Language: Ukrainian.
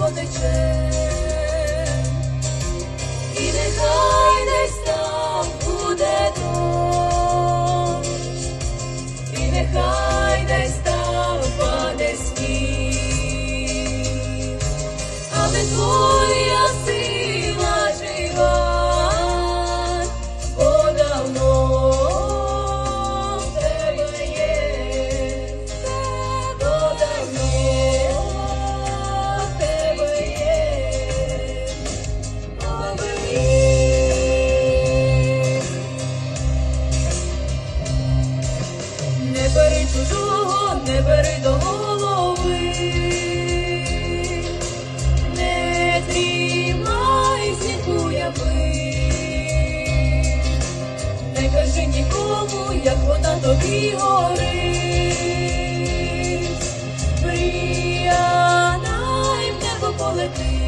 потече, і нехай десь там буде дощ, і нехай. holiday.